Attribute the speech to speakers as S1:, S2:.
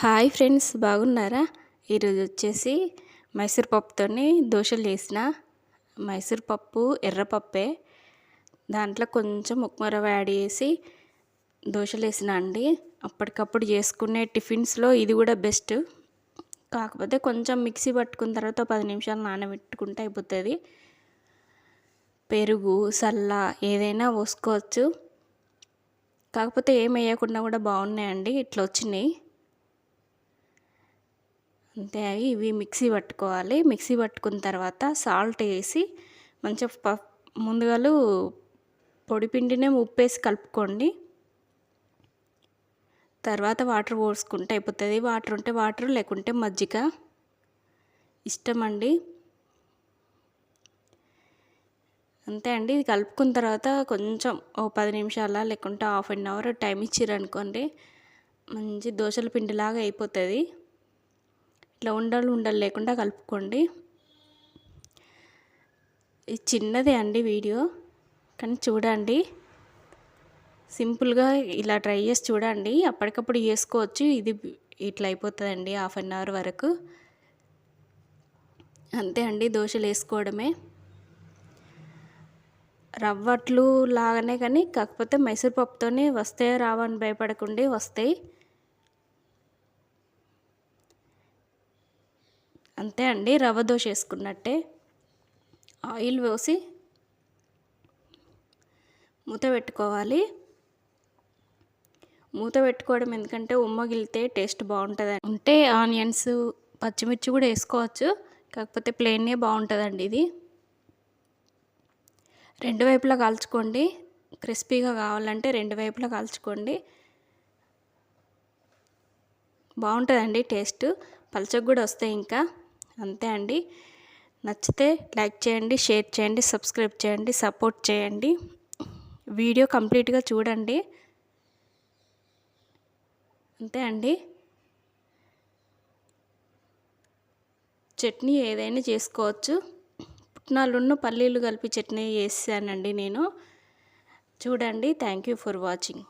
S1: Hi friends బాగున్నారా? ఈరోజు వచ్చేసి మైసూర్ పప్పుతోని దోశలు చేసిన. మైసూర్ పప్పు ఎర్రపప్పే దాంట్లో కొంచెం ఉప్మరవ యాడ్ చేసి దోశలు వేసిన అండి. అప్పటికప్పుడు చేసుకునే టిఫిన్స్లో ఇది కూడా బెస్ట్. కాకపోతే కొంచెం మిక్సీ పట్టుకున్న తర్వాత పది నిమిషాలు నానబెట్టుకుంటే అయిపోతుంది. పెరుగు సల్ల ఏదైనా పోసుకోవచ్చు. కాకపోతే ఏం వేయకుండా కూడా బాగున్నాయండి. ఇట్లా వచ్చినాయి. అంతే అవి ఇవి మిక్సీ పట్టుకోవాలి. మిక్సీ పట్టుకున్న తర్వాత సాల్ట్ వేసి మంచిగా ముందుగా పొడి పిండినే ఉప్పేసి కలుపుకోండి. తర్వాత వాటర్ పోసుకుంటే అయిపోతుంది. వాటర్ ఉంటే వాటర్ లేకుంటే మజ్జిగ. ఇష్టం అండి అంతే అండి. ఇది కలుపుకున్న తర్వాత కొంచెం ఓ పది నిమిషాల లేకుంటే హాఫ్ అన్ అవర్ టైం ఇచ్చిరనుకోండి మంచి దోశల పిండిలాగా అయిపోతుంది. ఇట్లా ఉండలు ఉండలు లేకుండా కలుపుకోండి. ఇది చిన్నదే అండి వీడియో కానీ చూడండి. సింపుల్గా ఇలా ట్రై చేసి చూడండి. అప్పటికప్పుడు చేసుకోవచ్చు. ఇది ఇట్లా అయిపోతుందండి హాఫ్ అన్ అవర్ వరకు. అంతే అండి దోశలు వేసుకోవడమే. రవ్వట్లు లాగానే కానీ కాకపోతే మైసూర్ పప్పుతోనే వస్తాయో రావని భయపడకుండా వస్తాయి. అంతే అండి రవ్వ దోశ వేసుకున్నట్టే. ఆయిల్ పోసి మూత పెట్టుకోవాలి. మూత పెట్టుకోవడం ఎందుకంటే ఉమ్మగిలితే టేస్ట్ బాగుంటుంది ఉంటే ఆనియన్స్ పచ్చిమిర్చి కూడా వేసుకోవచ్చు కాకపోతే ప్లెయిన్నే బాగుంటుందండి ఇది. రెండు వైపులా కాల్చుకోండి క్రిస్పీగా కావాలంటే రెండు వైపులా కాల్చుకోండి. బాగుంటుందండి టేస్ట్ పలచకు కూడా వస్తాయి ఇంకా. అంతే అండి. నచ్చితే లైక్ చేయండి షేర్ చేయండి సబ్స్క్రైబ్ చేయండి సపోర్ట్ చేయండి. వీడియో కంప్లీట్గా చూడండి. అంతే అండి. చట్నీ ఏదైనా చేసుకోవచ్చు. పుట్నాలున్న పల్లీలు కలిపి చట్నీ చేశానండి నేను. చూడండి. Thank you for watching.